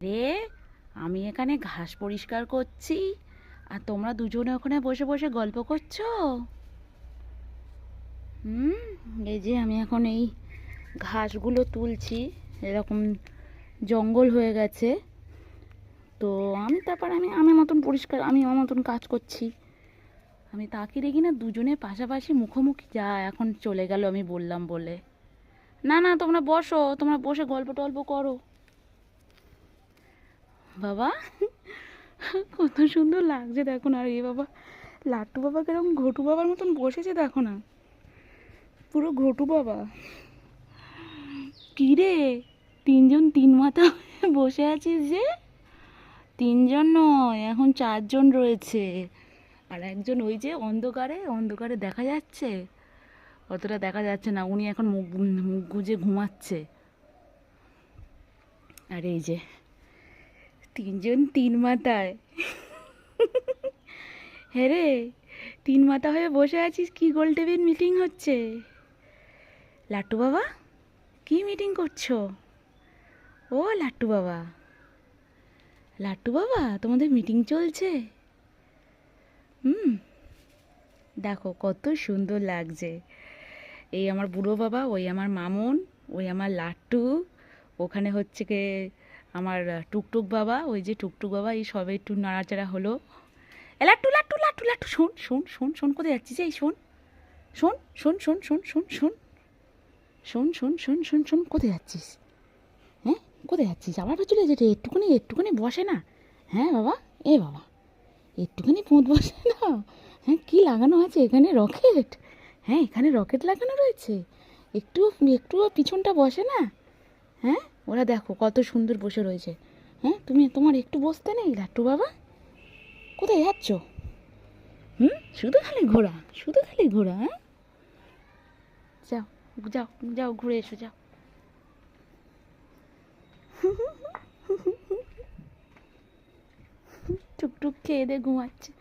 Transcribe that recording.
রে, আমি এখানে ঘাস পরিষ্কার করছি, আর তোমরা দুজনে ওখানে বসে বসে গল্প করছ? হুম, এই যে আমি এখন এই ঘাসগুলো তুলছি, এরকম জঙ্গল হয়ে গেছে। তো আমি তারপর আমি আমি মতন পরিষ্কার, আমি আমার মতন কাজ করছি। আমি তাকিয়ে দেখি না দুজনে পাশাপাশি মুখোমুখি, যা এখন চলে গেল আমি বললাম বলে। না না, তোমরা বসো, তোমরা বসে গল্প টল্প করো। বাবা, কত সুন্দর লাগছে দেখো না আর এ বাবা। লাট্টু বাবা কীরকম ঘটু বাবার মতন বসেছে দেখো না। পুরো ঘটু বাবা। কী রে? তিনজন তিন মাথা বসে আছিস যে? তিনজন নয়, এখন চারজন রয়েছে। আর একজন ওই যে অন্ধকারে অন্ধকারে দেখা যাচ্ছে। অতটা দেখা যাচ্ছে না, উনি এখন মুখ মুখ গুজে ঘুমাচ্ছে। আর এই যে তিনজন তিন মাথায়। হ্যাঁ রে, তিন মাথা হয়ে বসে আছিস, কি গোল টেবিল মিটিং হচ্ছে? লাট্টু বাবা, কি মিটিং করছ? ও লাট্টু বাবা। লাট্টু বাবা, তোমাদের মিটিং চলছে? হুম, দেখো কত সুন্দর লাগছে। এই আমার বুড়ো বাবা, ওই আমার মামুন, ওই আমার লাট্টু, ওখানে হচ্ছে কে আমার টুকটুক বাবা ওই যে টুকটুক বাবা এই সবে একটু নাড়াচাড়া হলো এ লাট্টু লাট্টু লাট্টু শোন শোন শোন শোন কোথায় যাচ্ছিস এই শোন শোন শোন শোন শোন শোন শোন শোন শোন শোন শোন শোন কোথায় যাচ্ছিস হ্যাঁ কোথায় যাচ্ছিস আবার চলে যেতে একটুখানি একটুখানি বসে না হ্যাঁ বাবা এ বাবা একটুখানি পোঁত বসে না হ্যাঁ কী লাগানো আছে এখানে রকেট হ্যাঁ এখানে রকেট লাগানো রয়েছে একটু একটু পিছনটা বসে না হ্যাঁ ওরা দেখো কত সুন্দর বসে রয়েছে। হ্যাঁ তুমি তোমার একটু বসতে নেই, লাট্টু বাবা? কোথায় যাচ্ছ? হুম? শুধু খালি ঘোরা, শুধু খালি ঘোরা হ্যাঁ? যাও যাও যাও, ঘুরে এসো, যাও। টুকটুক খেয়ে দিয়ে ঘুমাচ্ছে।